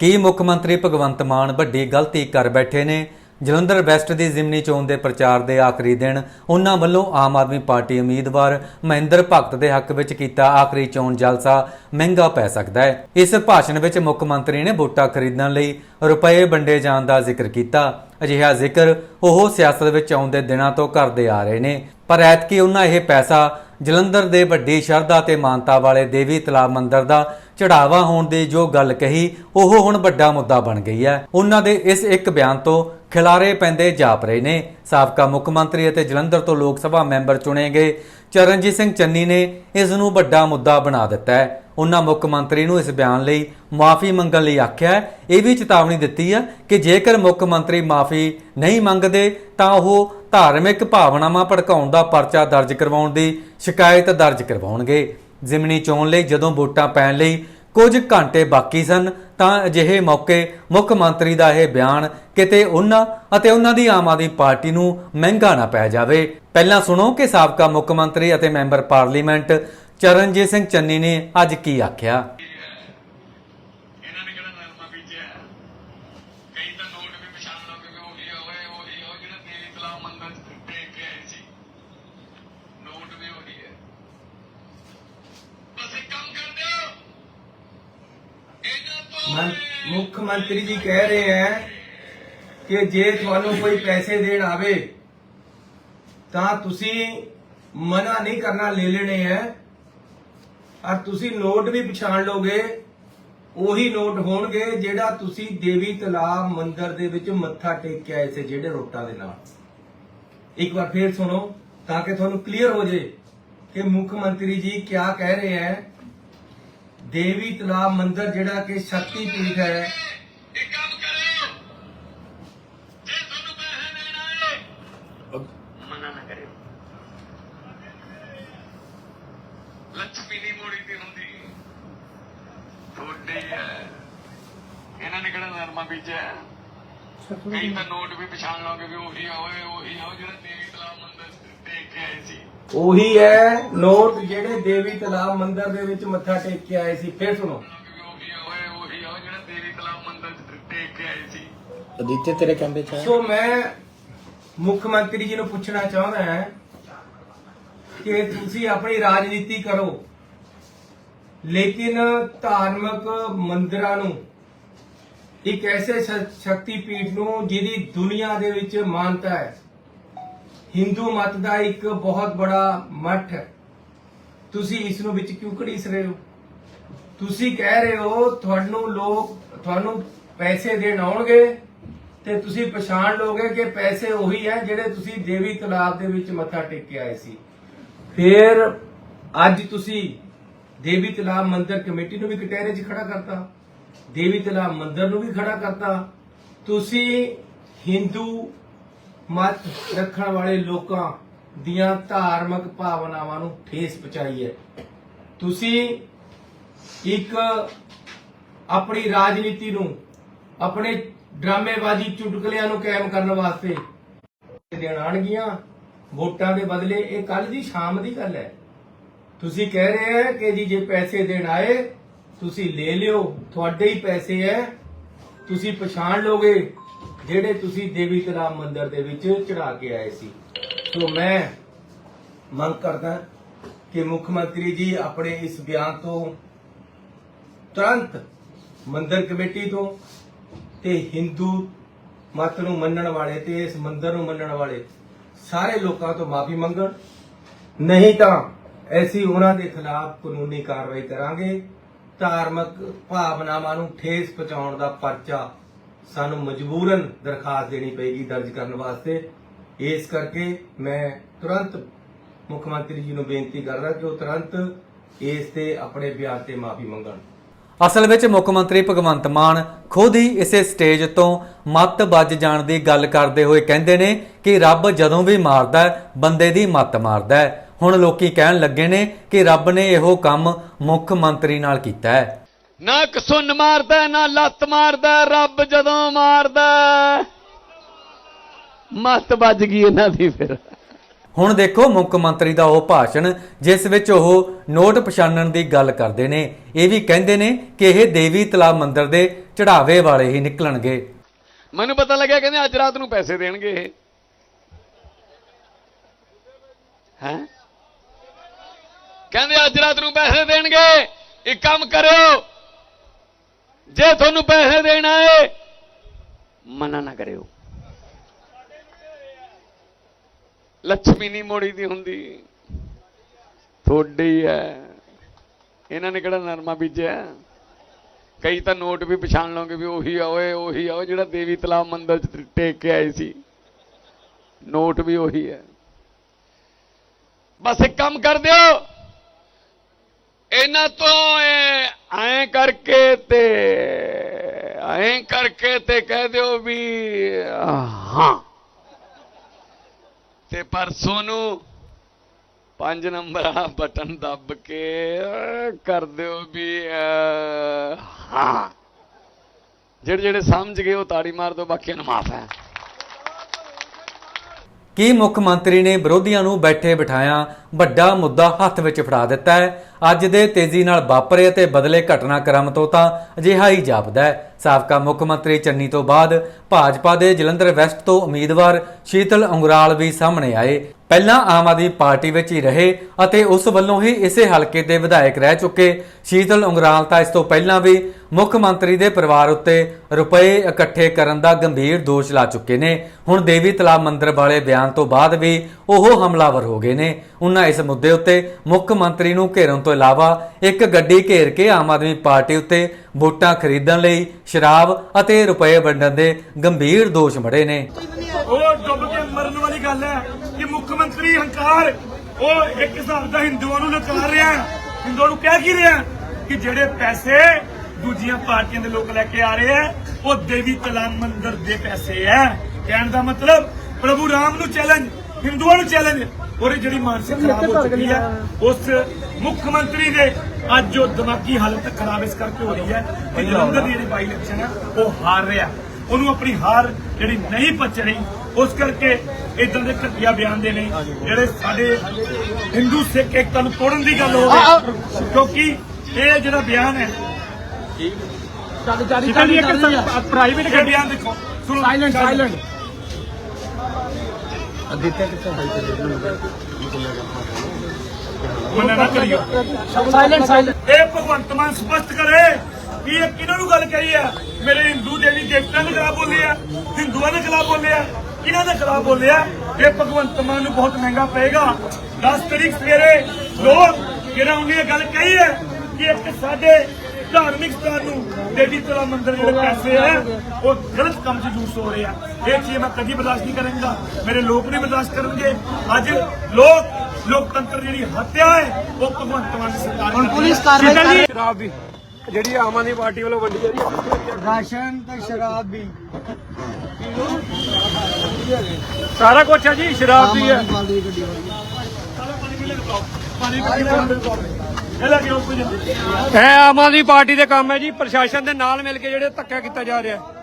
ਕੀ ਮੁੱਖ ਮੰਤਰੀ ਭਗਵੰਤ ਮਾਨ ਵੱਡੀ ਗਲਤੀ ਕਰ ਬੈਠੇ ਨੇ? ਜਲੰਧਰ ਵੈਸਟ ਦੀ ਜ਼ਿਮਨੀ ਚੋਣ ਦੇ ਪ੍ਰਚਾਰ ਦੇ ਆਖਰੀ ਦਿਨ, ਉਹਨਾਂ ਵੱਲੋਂ ਆਮ ਆਦਮੀ ਪਾਰਟੀ ਉਮੀਦਵਾਰ ਮਹਿੰਦਰ ਭਗਤ ਦੇ ਹੱਕ ਵਿੱਚ ਕੀਤਾ ਆਖਰੀ ਚੋਣ ਜਲਸਾ ਮਹਿੰਗਾ ਪੈ ਸਕਦਾ ਹੈ। ਇਸ ਭਾਸ਼ਣ ਵਿੱਚ ਮੁੱਖ ਮੰਤਰੀ ਨੇ ਵੋਟਾਂ ਖਰੀਦਣ ਲਈ ਰੁਪਏ ਵੰਡੇ ਜਾਣ ਦਾ ਜ਼ਿਕਰ ਕੀਤਾ। ਅਜਿਹਾ ਜ਼ਿਕਰ ਉਹ ਸਿਆਸਤ ਵਿੱਚ ਆਉਂਦੇ ਦਿਨਾਂ ਤੋਂ ਕਰਦੇ ਆ ਰਹੇ ਨੇ। ਪਰ ਐਤਕੀ ਉਹਨਾਂ ਇਹ ਪੈਸਾ ਜਲੰਧਰ ਦੇ ਵੱਡੀ ਸ਼ਰਧਾ ਤੇ ਮਾਨਤਾ ਵਾਲੇ ਦੇਵੀ ਤਲਾਬ ਮੰਦਿਰ ਦਾ ਚੜਾਵਾ ਹੋਣ ਦੀ ਜੋ ਗੱਲ ਕਹੀ, ਉਹ ਹੁਣ ਵੱਡਾ ਮੁੱਦਾ ਬਣ ਗਈ ਹੈ। ਉਹਨਾਂ ਦੇ ਇਸ ਇੱਕ ਬਿਆਨ ਤੋਂ ਖਿਲਾਰੇ ਪੈਂਦੇ ਜਾਪ ਰਹੇ ਨੇ। ਸਾਬਕਾ ਮੁੱਖ ਮੰਤਰੀ ਅਤੇ ਜਲੰਧਰ ਤੋਂ ਲੋਕ ਸਭਾ ਮੈਂਬਰ ਚੁਣੇ ਗਏ ਚਰਨਜੀਤ ਸਿੰਘ ਚੰਨੀ ਨੇ ਇਸ ਨੂੰ ਵੱਡਾ ਮੁੱਦਾ ਬਣਾ ਦਿੱਤਾ ਹੈ। ਉਹਨਾਂ ਮੁੱਖ ਮੰਤਰੀ ਨੂੰ ਇਸ ਬਿਆਨ ਲਈ ਮਾਫੀ ਮੰਗਣ ਲਈ ਆਖਿਆ ਇਹ ਵੀ ਚੇਤਾਵਨੀ ਦਿੱਤੀ ਹੈ ਕਿ ਜੇਕਰ ਮੁੱਖ ਮੰਤਰੀ ਮਾਫੀ ਨਹੀਂ ਮੰਗਦੇ, ਤਾਂ ਉਹ ਧਾਰਮਿਕ ਭਾਵਨਾਵਾਂ ਭੜਕਾਉਣ ਦਾ ਪਰਚਾ ਦਰਜ ਕਰਵਾਉਣ ਦੀ ਸ਼ਿਕਾਇਤ ਦਰਜ ਕਰਵਾਉਣਗੇ। ਜ਼ਿਮਨੀ ਚੋਣ ਲਈ ਜਦੋਂ ਵੋਟਾਂ ਪੈਣ ਲਈ ਕੁਝ ਘੰਟੇ ਬਾਕੀ ਸਨ, ਤਾਂ ਅਜਿਹੇ ਮੌਕੇ ਮੁੱਖ ਮੰਤਰੀ ਦਾ ਇਹ ਬਿਆਨ ਕਿਤੇ ਉਹਨਾਂ ਅਤੇ ਉਹਨਾਂ ਦੀ ਆਮ ਆਦਮੀ ਪਾਰਟੀ ਨੂੰ ਮਹਿੰਗਾ ਨਾ ਪੈ ਜਾਵੇ। ਪਹਿਲਾਂ ਸੁਣੋ ਕਿ ਸਾਬਕਾ ਮੁੱਖ ਮੰਤਰੀ ਅਤੇ ਮੈਂਬਰ ਪਾਰਲੀਮੈਂਟ ਚਰਨਜੀਤ ਸਿੰਘ ਚੰਨੀ ਨੇ ਅੱਜ ਕੀ ਆਖਿਆ। ਦੇਵੀ ਤਲਾਬ ਮੰਦਿਰ ਚ ਦੇਖ ਕੇ ਆਏ ਸੀ। ਨੋਟ ਵੀ ਉਹੀ ਹੈ। ਬਸ ਇੱਕ ਕੰਮ ਕਰ ਦਿਓ ਇਹਨਾਂ ਤੋਂ ਮੁੱਖ ਮੰਤਰੀ ਜੀ ਕਹਿ ਰਹੇ ਹੈ ਕਿ ਜੇ ਤੁਹਾਨੂੰ ਕੋਈ ਪੈਸੇ ਦੇਣ ਆਵੇ ਤਾਂ ਤੁਸੀਂ ਮਨਾ ਨਹੀਂ ਕਰਨਾ ਲੈ ਲੈਣੇ ਹੈ। ਔਰ ਤੁਸੀਂ ਨੋਟ ਵੀ ਪਛਾਣ ਲੋਗੇ ਉਹੀ ਨੋਟ ਹੋਣਗੇ ਜਿਹੜਾ ਤੁਸੀਂ ਦੇਵੀ ਤਲਾਬ ਮੰਦਿਰ ਦੇ ਵਿੱਚ ਮੱਥਾ ਟੇਕ ਕੇ ਆਏ ਸੀ ਜਿਹੜੇ ਰੋਟਾਂ ਦੇ ਨਾਲ। ਇੱਕ ਵਾਰ ਫੇਰ ਸੁਣੋ, ਤਾਂ ਕਿ ਤੁਹਾਨੂੰ ਕਲੀਅਰ ਹੋ ਜੇ ਕਿ ਮੁੱਖ ਮੰਤਰੀ ਜੀ ਕੀ ਕਹਿ ਰਹੇ ਹੈ। ਦੇਵੀ ਤਲਾਬ ਮੰਦਿਰ ਜਿਹੜਾ ਕਿ ਸ਼ਕਤੀ ਪੀਠ ਹੈ। ਲక్ష్ਮੀ ਨਹੀਂ ਮੋੜੀ ਤੇ ਹੁੰਦੀ। ਤੁਹਾਡੇ ਹੈ। ਇਹਨਾਂ ਨੇ ਕਿਹੜਾ ਨਰਮਾ ਬੀਜਿਆ ਹੈ? ਕਈ ਤਾਂ ਨੋਟ ਵੀ ਪਛਾਣ ਲਓਗੇ ਵੀ ਉਹੀ ਆ ਓਏ ਉਹੀ ਆ ਉਹ ਜਿਹੜਾ ਦੇਵੀ ਤਲਾਬ ਮੰਦਿਰ ਦੇਖ ਕੇ ਆਏ ਸੀ। ਉਹੀ ਹੈ ਨੋਟ ਜਿਹੜੇ ਦੇਵੀ ਤਲਾਬ ਮੰਦਿਰ ਦੇ ਵਿੱਚ ਮੱਥਾ ਟੇਕ ਕੇ ਆਏ ਸੀ ਫੇਰ ਸੁਣੋ। ਵੀ ਉਹੀ ਆ ਓਏ ਉਹੀ ਆ ਉਹ ਜਿਹੜਾ ਦੇਵੀ ਤਲਾਬ ਮੰਦਿਰ ਦੇਖ ਕੇ ਆਏ ਸੀ। ਅਦਿੱਤੇ ਤੇਰੇ ਕੈਮਰੇ 'ਚ ਹੈ ਸੋ ਮੈਂ ਮੁੱਖ ਮੰਤਰੀ ਜੀ ਨੂੰ ਪੁੱਛਣਾ ਚਾਹੁੰਦਾ ਹਾਂ ਕਿ ਤੁਸੀਂ ਆਪਣੀ ਰਾਜਨੀਤੀ ਕਰੋ ਲੇਕਿਨ ਧਾਰਮਿਕ ਮੰਦਿਰਾਂ ਨੂੰ ਇੱਕ ਐਸੇ ਸ਼- ਸ਼ਕਤੀ ਪੀਠ ਨੂੰ ਜਿਹਦੀ ਦੁਨੀਆ ਦੇ ਵਿੱਚ ਮਾਨਤਾ ਹੈ। ਹਿੰਦੂ ਮਤ ਦਾ ਇੱਕ ਬਹੁਤ ਬੜਾ ਮੱਠ ਹੈ। ਤੁਸੀਂ ਇਸ ਨੂੰ ਵਿੱਚ ਕਿਉਂ ਘੜੀਸ ਰਹੇ ਹੋ? ਤੁਸੀਂ ਕਹਿ ਰਹੇ ਹੋ, ਤੁਹਾਨੂੰ ਲੋਕ ਤੁਹਾਨੂੰ ਪੈਸੇ ਦੇਣ ਆਉਣਗੇ ਤੇ ਤੁਸੀਂ ਪਛਾਣ ਲੋਗੇ ਕਿ ਪੈਸੇ ਉਹੀ ਹੈ ਜਿਹੜੇ ਤੁਸੀਂ ਦੇਵੀ ਤਲਾਬ ਦੇ ਵਿੱਚ ਮੱਥਾ ਟੇਕ ਕੇ ਆਏ ਸੀ। ਫਿਰ ਅੱਜ ਤੁਸੀਂ ਦੇਵੀ ਤਲਾਬ ਮੰਦਿਰ ਕਮੇਟੀ ਨੂੰ ਵੀ ਕਟਹਿਰੇ 'ਚ ਖੜਾ ਕਰਤਾ। ਦੇਵੀ ਤਲਾ ਮੰਦਿਰ ਨੂੰ ਵੀ ਖੜਾ ਕਰਤਾ। ਤੁਸੀਂ ਹਿੰਦੂ ਮਤ ਰੱਖਣ ਵਾਲੇ ਲੋਕਾਂ ਦੀਆਂ ਧਾਰਮਿਕ ਭਾਵਨਾਵਾਂ ਨੂੰ ਠੇਸ ਪਹੁੰਚਾਈ ਹੈ। ਤੁਸੀਂ ਇੱਕ ਆਪਣੀ ਰਾਜਨੀਤੀ ਨੂੰ, ਆਪਣੇ ਡਰਾਮੇਬਾਜ਼ੀ ਚੁਟਕਲਿਆਂ ਨੂੰ ਕਾਇਮ ਕਰਨ ਵਾਸਤੇ ਦੇਣ ਆਣਗੀਆਂ ਵੋਟਾਂ ਦੇ ਬਦਲੇ ਇਹ ਕੱਲ ਦੀ ਸ਼ਾਮ ਦੀ ਗੱਲ ਹੈ। ਤੁਸੀਂ ਕਹਿ ਰਹੇ ਹੈ ਕਿ ਜੀ ਜੇ ਪੈਸੇ ਦੇਣ ਆਏ ਤੁਸੀਂ ਲੈ ਲਿਓ, ਤੁਹਾਡੇ ਹੀ ਪੈਸੇ ਹੈ ਤੁਸੀਂ ਪਛਾਣ ਲੋਗੇ ਜਿਹੜੇ ਤੁਸੀਂ ਦੇਵੀ ਤਲਾਬ ਮੰਦਿਰ ਦੇ ਵਿੱਚ ਚੜਾ ਕੇ ਆਏ ਸੀ। ਸੋ ਮੈਂ ਮੰਗ ਕਰਦਾ ਕਿ ਮੁੱਖ ਮੰਤਰੀ ਜੀ ਆਪਣੇ ਇਸ ਬਿਆਨ ਤੋਂ ਤੁਰੰਤ ਮੰਦਿਰ ਕਮੇਟੀ ਤੋਂ ਤੇ ਹਿੰਦੂ ਮਤ ਨੂੰ ਮੰਨਣ ਵਾਲੇ ਤੇ ਇਸ ਮੰਦਿਰ ਨੂੰ ਮੰਨਣ ਵਾਲੇ ਸਾਰੇ ਲੋਕਾਂ ਤੋਂ ਮਾਫੀ ਮੰਗਣ। ਨਹੀਂ ਤਾਂ ਐਸੀ ਉਹਨਾਂ ਦੇ ਖਿਲਾਫ ਕਾਨੂੰਨੀ ਕਾਰਵਾਈ ਕਰਾਂਗੇ। ਧਾਰਮਿਕ ਭਾਵਨਾਵਾਂ ਨੂੰ ਠੇਸ ਪਹੁੰਚਾਉਣ ਦਾ ਪਰਚਾ ਸਾਨੂੰ ਮਜਬੂਰਨ ਦਰਖਾਸਤ ਦੇਣੀ ਪਏਗੀ ਦਰਜ ਕਰਨ ਵਾਸਤੇ। ਇਸ ਕਰਕੇ ਮੈਂ ਤੁਰੰਤ ਮੁੱਖ ਮੰਤਰੀ ਜੀ ਨੂੰ ਬੇਨਤੀ ਕਰਦਾ ਕਿ ਉਹ ਤੁਰੰਤ ਇਸ ਤੇ ਆਪਣੇ ਬਿਆਨ ਤੇ ਮਾਫੀ ਮੰਗਣ। ਅਸਲ ਵਿੱਚ ਮੁੱਖ ਮੰਤਰੀ ਭਗਵੰਤ ਮਾਨ ਖੁਦ ਹੀ ਇਸੇ ਸਟੇਜ ਤੋਂ ਮੱਤ ਵੱਜ ਜਾਣ ਦੀ ਗੱਲ ਕਰਦੇ ਹੋਏ ਕਹਿੰਦੇ ਨੇ ਕਿ ਰੱਬ ਜਦੋਂ ਵੀ ਮਾਰਦਾ ਬੰਦੇ ਦੀ ਮੱਤ ਮਾਰਦਾ ਹੁਣ ਲੋਕੀ ਕਹਿਣ ਲੱਗੇ ਨੇ ਕਿ ਰੱਬ ਨੇ ਇਹੋ ਕੰਮ ਮੁੱਖ ਮੰਤਰੀ ਨਾਲ ਕੀਤਾ ਹੈ। ਨਾ ਕਸੁੰਨ ਮਾਰਦਾ ਨਾ ਲੱਤ ਮਾਰਦਾ ਰੱਬ ਜਦੋਂ ਮਾਰਦਾ। ਮੱਤ ਵੱਜ ਗਈ ਇਹਨਾਂ ਦੀ ਫਿਰ। ਹੁਣ ਦੇਖੋ ਮੁੱਖ ਮੰਤਰੀ ਦਾ ਉਹ ਭਾਸ਼ਣ ਜਿਸ ਵਿੱਚ ਉਹ ਨੋਟ ਪਛਾਣਨ ਦੀ ਗੱਲ ਕਰਦੇ ਨੇ। ਇਹ ਵੀ ਕਹਿੰਦੇ ਨੇ ਕਿ ਇਹ ਦੇਵੀ ਤਲਾਬ ਮੰਦਿਰ ਦੇ ਚੜਾਵੇ ਵਾਲੇ ਹੀ ਨਿਕਲਣਗੇ। ਮੈਨੂੰ ਪਤਾ ਲੱਗਿਆ ਕਹਿੰਦੇ ਅੱਜ ਰਾਤ ਨੂੰ ਪੈਸੇ ਦੇਣਗੇ ਇਹ। ਹੈ? ਕਹਿੰਦੇ ਅੱਜ ਰਾਤ ਨੂੰ ਪੈਸੇ ਦੇਣਗੇ। ਇੱਕ ਕੰਮ ਕਰਿਓ। ਜੇ ਤੁਹਾਨੂੰ ਪੈਸੇ ਦੇਣਾ ਏ ਮਨਾ ਨਾ ਕਰਿਓ। ਲక్ష్ਮੀ ਨਹੀਂ ਮੋੜੀ ਦੀ ਹੁੰਦੀ। ਥੋੜੀ ਹੈ ਇਹਨਾਂ ਨੇ ਕਿਹੜਾ ਨਰਮਾ ਬੀਜਿਆ? ਕਈ ਤਾਂ ਨੋਟ ਵੀ ਪਛਾਣ ਲਓਗੇ ਵੀ ਉਹੀ ਆ, ਓਏ ਉਹੀ ਆ ਜਿਹੜਾ ਦੇਵੀ ਤਲਾਬ ਮੰਦਿਰ ਚ ਟੇਕ ਕੇ ਆਏ ਸੀ। ਨੋਟ ਵੀ ਉਹੀ ਹੈ ਬਸ ਇੱਕ ਕੰਮ ਕਰ ਦਿਓ। ਇਹਨਾਂ ਤੋਂ ਐ ਕਰਕੇ ਤੇ, ਐ ਕਰਕੇ ਤੇ ਕਹਿ ਦਿਓ ਵੀ, ਹਾਂ। ਤੇ ਪਰਸੋਂ ਨੂੰ ਪੰਜ ਨੰਬਰ ਵਾਲਾ ਬਟਨ ਦੱਬ ਕੇ ਕਰ ਦਿਓ ਵੀ ਹਾਂ। ਜਿਹੜੇ ਜਿਹੜੇ ਸਮਝ ਗਏ ਉਹ ਤਾੜੀ ਮਾਰ ਦਿਓ, ਬਾਕੀਆਂ ਨੂੰ ਮਾਫ ਹੈ। ਕੀ ਮੁੱਖ ਮੰਤਰੀ ਨੇ ਵਿਰੋਧੀਆਂ ਨੂੰ ਬੈਠੇ ਬਿਠਾਇਆ, ਵੱਡਾ ਮੁੱਦਾ ਹੱਥ ਵਿੱਚ ਫੜਾ ਦਿੱਤਾ ਹੈ। ਅੱਜ ਦੇ ਤੇਜ਼ੀ ਨਾਲ ਵਾਪਰੇ ਅਤੇ ਬਦਲੇ ਘਟਨਾਕ੍ਰਮ ਤੋਂ ਤਾਂ ਅਜਿਹਾ ਹੀ ਜਾਪਦਾ ਹੈ। ਸਾਬਕਾ ਮੁੱਖ ਮੰਤਰੀ ਚੰਨੀ ਤੋਂ ਬਾਅਦ ਭਾਜਪਾ ਦੇ ਜਲੰਧਰ ਵੈਸਟ ਤੋਂ ਉਮੀਦਵਾਰ ਸ਼ੀਤਲ ਉਂਗਰਾਲ ਵੀ ਸਾਹਮਣੇ ਆਏ। ਪਹਿਲਾਂ ਆਮ ਆਦਮੀ ਪਾਰਟੀ ਵਿੱਚ ਹੀ ਰਹੇ ਅਤੇ ਉਸ ਵੱਲੋਂ ਹੀ ਇਸੇ ਹਲਕੇ ਦੇ ਵਿਧਾਇਕ ਰਹਿ ਚੁੱਕੇ। ਸ਼ੀਤਲ ਉਂਗਰਾਲ ਤਾਂ ਇਸ ਤੋਂ ਪਹਿਲਾਂ ਵੀ ਮੁੱਖ ਮੰਤਰੀ ਦੇ ਪਰਿਵਾਰ ਉੱਤੇ ਰੁਪਏ ਇਕੱਠੇ ਕਰਨ ਦਾ ਗੰਭੀਰ ਦੋਸ਼ ਲਾ ਚੁੱਕੇ ਨੇ। ਹੁਣ ਦੇਵੀ ਤਲਾਬ ਮੰਦਿਰ ਵਾਲੇ ਬਿਆਨ ਤੋਂ ਬਾਅਦ ਵੀ ਉਹ ਹਮਲਾਵਰ ਹੋ ਗਏ ਨੇ। ਉਹਨਾਂ ਇਸ ਮੁੱਦੇ ਉੱਤੇ ਮੁੱਖ ਮੰਤਰੀ ਨੂੰ ਘੇਰਨ ਤੋਂ ਇਲਾਵਾ ਇੱਕ ਗੱਡੀ ਘੇਰ ਕੇ ਆਮ ਆਦਮੀ ਪਾਰਟੀ ਉੱਤੇ ਵੋਟਾਂ ਖਰੀਦਣ ਲਈ ਸ਼ਰਾਬ ਅਤੇ ਰੁਪਏ ਵੰਡਣ ਦੇ ਗੰਭੀਰ ਦੋਸ਼ ਮੜੇ ਨੇ ਉਹ ਡੁੱਬ ਕੇ ਮਰਨ ਵਾਲੀ ਗੱਲ ਹੈ ਕਿ ਮੁੱਖ ਮੰਤਰੀ ਹੰਕਾਰ ਉਹ ਇੱਕ ਹਿਸਾਬ ਦਾ ਹਿੰਦੂਆਂ ਨੂੰ ਨਕਾਰ ਰਿਹਾ। ਹਿੰਦੂਆਂ ਨੂੰ ਕਹਿ ਕੀ ਰਿਹਾ? ਕਿ ਜਿਹੜੇ ਪੈਸੇ ਦੂਜੀਆਂ ਪਾਰਟੀਆਂ ਦੇ ਲੋਕ ਲੈ ਕੇ ਆ ਰਹੇ ਆ ਉਹ ਦੇਵੀ ਤਲਾਬ ਮੰਦਿਰ ਦੇ ਪੈਸੇ ਹੈ ਕਹਿਣ ਦਾ ਮਤਲਬ ਪ੍ਰਭੂ ਰਾਮ ਨੂੰ ਚੈਲੰਜ ਹਿੰਦੂਆਂ ਨੂੰ ਚੈਲੰਜ ਔਰ ਇਹ ਜਿਹੜੀ ਮਾਨਸਿਕ ਖਰਾਬ ਹੋ ਚੁੱਕੀ ਹੈ ਉਸ ਮੁੱਖ ਮੰਤਰੀ ਦੇ ਅੱਜ ਜੋ ਦਿਮਾਗੀ ਹਾਲਤ ਖਰਾਬ ਇਸ ਕਰਕੇ ਹੋ ਰਹੀ ਹੈ ਕਿ ਜਲੰਧਰ ਦੀ ਜਿਹੜੀ ਬਾਈ ਇਲੈਕਸ਼ਨ ਹੈ ਉਹ ਹਾਰ ਰਿਹਾ ਉਹਨੂੰ ਆਪਣੀ ਹਾਰ ਜਿਹੜੀ ਨਹੀਂ ਪਚ ਰਹੀ ਉਸ ਕਰਕੇ ਇਦਾਂ ਦੇ ਘਟੀਆ ਬਿਆਨ ਦੇ ਨੇ ਜਿਹੜੇ ਸਾਡੇ ਹਿੰਦੂ ਸਿੱਖ ਏਕਤਾ ਨੂੰ ਤੋੜਨ ਦੀ ਗੱਲ ਹੋਵੇ ਕਿਉਂਕਿ ਇਹ ਜਿਹੜਾ ਬਿਆਨ ਹੈ ਜਿੱਦਾਂ ਇੱਕ ਪ੍ਰਾਈਵੇਟ ਬਿਆਨ ਦੇਖੋ। ਸੁਣੋ। ਸਾਇਲੈਂਟ ਸਾਇਲੈਂਟ ਆਦਿਤਿਆ ਕਿੱਥੇ ਹੈ ਮਨਾ ਨਾ? ਕਰਿਓ। ਸਾਇਲੈਂਟ ਸਾਇਲੈਂਟ ਇਹ ਭਗਵੰਤ ਮਾਨ ਸਪਸ਼ਟ ਕਰੇ। ਕਿ ਇਹ ਕਿਹਨਾਂ ਨੂੰ ਗੱਲ ਕਹੀ ਆ? ਮੇਰੇ ਹਿੰਦੂ ਦੇਵੀ ਦੇਵਤਿਆਂ ਦੇ ਖਿਲਾਫ ਬੋਲੇ ਆ ਹਿੰਦੂਆਂ ਦੇ ਖਿਲਾਫ ਬੋਲੇ ਆ ਕਿਹਨਾਂ ਦੇ ਖਿਲਾਫ ਬੋਲੇ ਆ? ਇਹ ਭਗਵੰਤ ਮਾਨ ਨੂੰ ਬਹੁਤ ਮਹਿੰਗਾ ਪਏਗਾ 10 ਤਰੀਕ ਸਵੇਰੇ ਲੋਕ ਜਿਹੜਾ ਉਹਨੇ ਇਹ ਗੱਲ ਕਹੀ ਹੈ ਕਿ ਇੱਕ ਸਾਡੇ ਧਾਰਮਿਕ ਸਥਾਨ ਨੂੰ ਦੇਵੀ ਤਲਾ ਮੰਦਿਰ ਜਿਹੜੇ ਪੈਸੇ ਆ ਉਹ ਗਲਤ ਕੰਮ 'ਚ ਯੂਜ਼ ਹੋ ਰਹੇ ਆ। ਇਹ ਚੀਜ਼ ਮੈਂ ਕਦੀ ਬਰਦਾਸ਼ਤ ਨਹੀਂ ਕਰਾਂਗਾ। ਮੇਰੇ ਲੋਕ ਨਹੀਂ ਬਰਦਾਸ਼ਤ ਕਰਨਗੇ। ਅੱਜ ਲੋਕ ਲੋਕਤੰਤਰ ਜਿਹੜੀ ਹੱਤਿਆ ਹੈ ਉਹ ਭਗਵੰਤ ਮਾਨ ਦੀ ਸਰਕਾਰ ਹੁਣ ਪੁਲਿਸ ਕਾਰਵਾਈ ਸ਼ਰਾਬ ਵੀ ਜਿਹੜੀ ਆਮ ਆਦਮੀ ਪਾਰਟੀ ਵੱਲੋਂ ਵੰਡੀ ਜਾ ਰਹੀ ਹੈ ਰਾਸ਼ਨ ਤੇ ਸ਼ਰਾਬ ਵੀ। ਸਾਰਾ ਕੁਝ ਹੈ ਜੀ ਸ਼ਰਾਬ ਦੀ ਹੈ। ਇਹ ਆਮ ਆਦਮੀ ਪਾਰਟੀ ਦੇ ਕੰਮ ਹੈ ਜੀ ਪ੍ਰਸ਼ਾਸਨ ਦੇ ਨਾਲ ਮਿਲ ਕੇ ਜਿਹੜੇ ਧੱਕਾ ਕੀਤਾ ਜਾ ਰਿਹਾ ਹੈ।